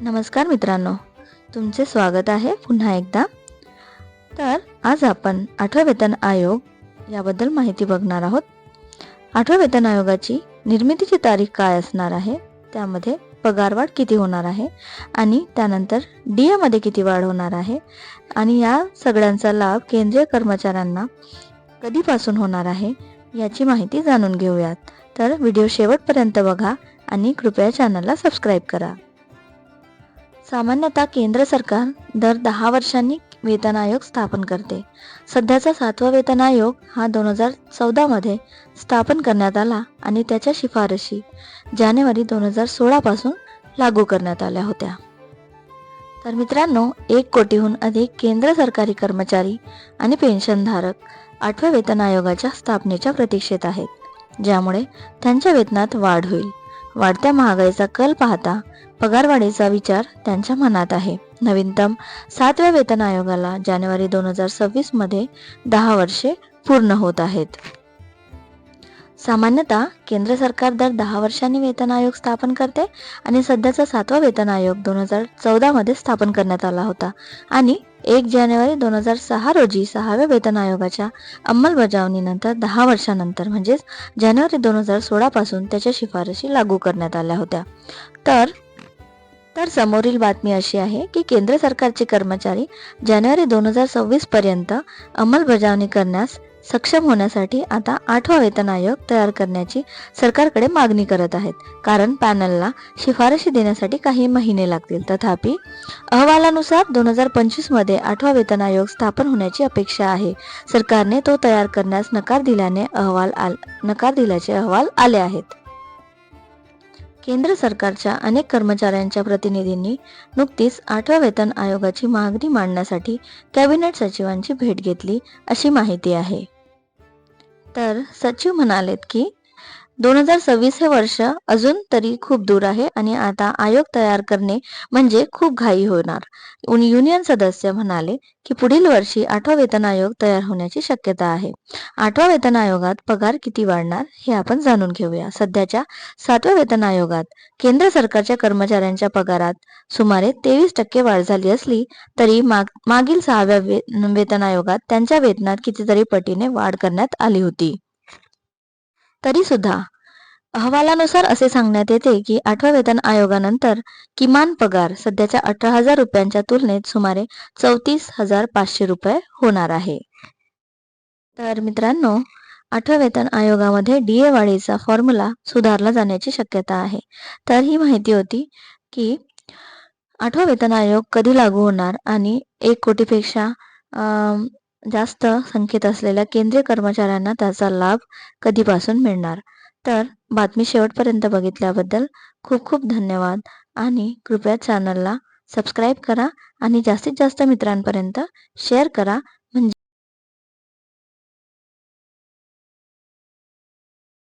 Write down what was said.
नमस्कार मित्रांनो तुमचे स्वागत आहे पुन्हा एकदा. तर आज आपण आठवा वेतन आयोग याबद्दल माहिती बघणार आहोत. आठवा वेतन आयोगाची निर्मितीची तारीख काय असणार आहे त्यामध्ये पगारवाढ किती होणार आहे आणि त्यानंतर डी एमध्ये किती वाढ होणार आहे आणि या सगळ्यांचा लाभ केंद्रीय कर्मचाऱ्यांना कधीपासून होणार आहे याची माहिती जाणून घेऊयात. तर व्हिडिओ शेवटपर्यंत बघा आणि कृपया चॅनलला सबस्क्राईब करा. सामान्यतः केंद्र सरकार दर दहा वर्षांनी वेतन आयोग स्थापन करते. सध्याचा सातवा वेतन आयोग हा दोन हजार चौदामध्ये स्थापन करण्यात आला आणि त्याच्या शिफारशी जानेवारी दोन हजार सोळापासून लागू करण्यात आल्या होत्या. तर मित्रांनो एक कोटीहून अधिक केंद्र सरकारी कर्मचारी आणि पेन्शनधारक आठव्या वेतन आयोगाच्या स्थापनेच्या प्रतीक्षेत आहेत ज्यामुळे त्यांच्या वेतनात वाढ होईल. वाढत्या महागाईचा कल पाहता पगारवाढीचा विचार त्यांच्या मनात आहे. नवीनतम सातव्या वेतन आयोगाला जानेवारी दोन हजार सव्वीसमध्ये दहा वर्षे पूर्ण होत आहेत. सामान्यतः केंद्र सरकार दर दहा वर्षांनी वेतन आयोग स्थापन करते आणि सध्याचा सातवा वेतन आयोग दोन हजार चौदामध्ये स्थापन करण्यात आला होता. आणि एक जानेवारी दोन हजार सहा रोजी सहाव्या वेतन आयोगाच्या अंमलबजावणीनंतर दहा वर्षानंतर म्हणजेच जानेवारी दोन हजार सोळापासून त्याच्या शिफारशी लागू करण्यात आल्या होत्या. तर तर समोरील बातमी अशी आहे की केंद्र सरकारचे कर्मचारी जानेवारी दोन हजार सव्वीस पर्यंत अंमलबजावणी करण्यास सक्षम होण्यासाठी आता आठवा वेतन आयोग तयार करण्याची सरकारकडे मागणी करत आहेत. कारण पॅनलला शिफारशी देण्यासाठी काही महिने लागतील. तथापि अहवालानुसार दोन हजार पंचवीसमध्ये आठवा वेतन आयोग स्थापन होण्याची अपेक्षा आहे. सरकारने तो तयार करण्यास नकार दिल्याने अहवाल आल नकार दिल्याचे अहवाल आले आहेत. केंद्र सरकारच्या अनेक कर्मचाऱ्यांच्या प्रतिनिधींनी नुकतीच आठव्या वेतन आयोगाची मागणी मांडण्यासाठी कॅबिनेट सचिवांची भेट घेतली अशी माहिती आहे. तर सचिव म्हणालेत की दोन हजार सव्वीस हे वर्ष अजून तरी खूप दूर आहे आणि आता आयोग तयार करणे म्हणजे खूप घाई होणार. युनियन सदस्य म्हणाले की पुढील वर्षी आठवा वेतन आयोग तयार होण्याची शक्यता आहे. आठवा वेतन आयोगात पगार किती वाढणार हे आपण जाणून घेऊया. सध्याच्या सातव्या वेतन आयोगात केंद्र सरकारच्या कर्मचाऱ्यांच्या पगारात सुमारे तेवीस टक्के वाढ झाली असली तरी माग मागील सहाव्या वेतन आयोगात त्यांच्या वेतनात कितीतरी पटीने वाढ करण्यात आली होती. तरी सुद्धा अहवालानुसार असे सांगण्यात येते की आठव्या वेतन आयोगानंतर किमान पगार सध्याच्या अठरा हजार रुपयांच्या तुलनेत सुमारे चौतीस हजार पाचशे रुपये होणार आहे. तर मित्रांनो आठव्या वेतन आयोगामध्ये डी ए वाढीचा फॉर्म्युला सुधारला जाण्याची शक्यता आहे. तर ही माहिती होती की आठवा वेतन आयोग कधी लागू होणार आणि एक कोटीपेक्षा जास्त संख्येत असलेल्या केंद्रीय कर्मचाऱ्यांना त्याचा लाभ कधीपासून मिळणार? तर बातमी शेवटपर्यंत बघितल्याबद्दल खूप खूप धन्यवाद आणि कृपया चॅनलला सबस्क्राईब करा आणि जास्तीत जास्त मित्रांपर्यंत शेअर करा.